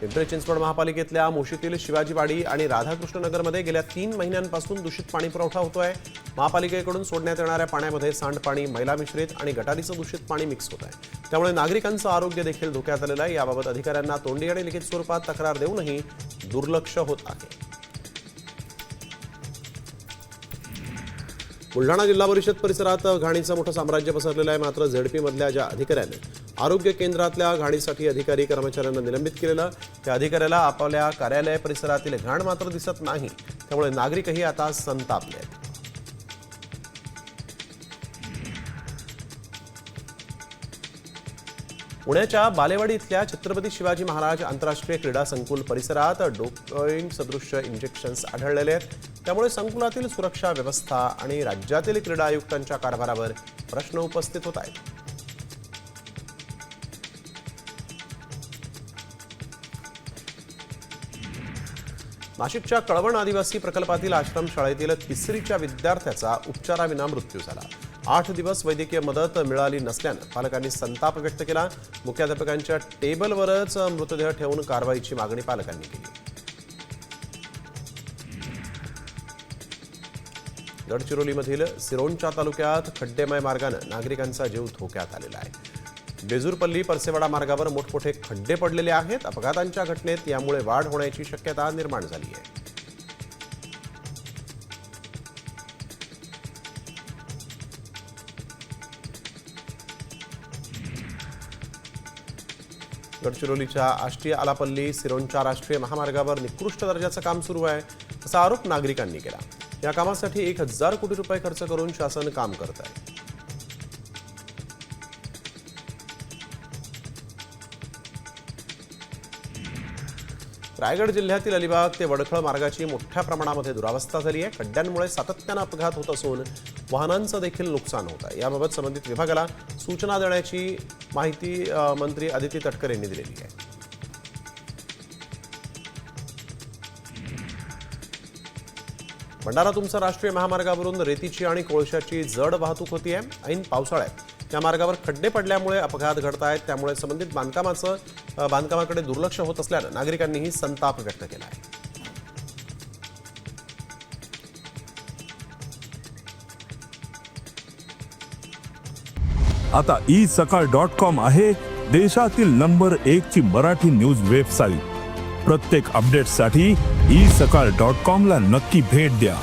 पिंपरी चिंचवड महापालिकेतल्या मोशीतील शिवाजीवाडी आणि राधाकृष्णनगरमध्ये गेल्या तीन महिन्यांपासून दूषित पाणी पुरवठा होतोय. महापालिकेकडून सोडण्यात येणाऱ्या पाण्यामध्ये सांडपाणी मैला मिश्रित आणि गटारीचं दूषित पाणी मिक्स होत आहे त्यामुळे नागरिकांचं आरोग्य देखील धोक्यात आलेलं आहे. याबाबत अधिकाऱ्यांना तोंडी आणि लिखित स्वरूपात तक्रार देऊनही दुर्लक्ष होत आहे. बुलढाणा जिल्हा परिषद परिसरात घाणीचं मोठं साम्राज्य पसरलेलं आहे. मात्र झेडपीमधल्या ज्या अधिकाऱ्याने आरोग्य केंद्रातल्या घाणीसाठी अधिकारी कर्मचाऱ्यांना निलंबित केलेलं. त्या अधिकाऱ्याला आपल्या कार्यालय परिसरातील घाण मात्र दिसत नाही. त्यामुळे नागरिकही आता संतापले आहेत. पुण्याच्या बालेवाडी इथल्या छत्रपती शिवाजी महाराज आंतरराष्ट्रीय क्रीडा संकुल परिसरात डोपिंग सदृश्य इंजेक्शन्स आढळलेले आहेत. त्यामुळे संकुलातील सुरक्षा व्यवस्था आणि राज्यातील क्रीडा आयुक्तांच्या कारभारावर प्रश्न उपस्थित होत आहेत. नाशिकच्या कळवण आदिवासी प्रकल्पातील आश्रमशाळेतील तिसरीच्या विद्यार्थ्याचा उपचाराविना मृत्यू झाला. आठ दिवस वैद्यकीय मदत मिळाली नसल्यानं पालकांनी संताप व्यक्त केला. मुख्याध्यापकांच्या टेबलवरच मृतदेह ठेवून कारवाईची मागणी पालकांनी केली. गडचिरोलीमधील सिरोंचा तालुक्यात खड्डेमय मार्गानं नागरिकांचा जीव धोक्यात आलेला आहे. बेजूरपल्ली परसेवाडा मार्गावर मोठमोठे खड्डे पडलेले आहेत. अपघातांच्या घटनेत यामुळे वाढ होण्याची शक्यता निर्माण झाली आहे. गडचिरोलीच्या आष्टी आलापल्ली सिरोंच्या राष्ट्रीय महामार्गावर निकृष्ट दर्जाचं काम सुरू आहे असा आरोप नागरिकांनी केला. या कामासाठी एक हजार कोटी रुपये खर्च करून शासन काम करत आहे. रायगड जिल्ह्यातील अलिबाग ते वडखळ मार्गाची मोठ्या प्रमाणामध्ये दुरावस्था झाली आहे. खड्ड्यांमुळे सातत्यानं अपघात होत असून वाहनांचं देखील नुकसान होत आहे. याबाबत संबंधित विभागाला सूचना देण्याची माहिती मंत्री आदिती तटकर यांनी दिलेली आहे. भंडारा तुमचा राष्ट्रीय महामार्गावरून रेतीची आणि कोळशाची जड वाहतूक होती आहे ऐन पावसाळ्यात या मार्गावर खड्डे पडल्यामुळे अपघात घडत आहेत. त्यामुळे संबंधित बांधकामाचं बांधकामाकडे दुर्लक्ष होत असल्यानं नागरिकांनीही संताप व्यक्त केला आहे. आता ई सकाळ डॉट कॉम आहे देशातील नंबर एक ची मराठी न्यूज वेबसाईट. प्रत्येक अपडेटसाठी ई सकाळ डॉट कॉम ला नक्की भेट द्या.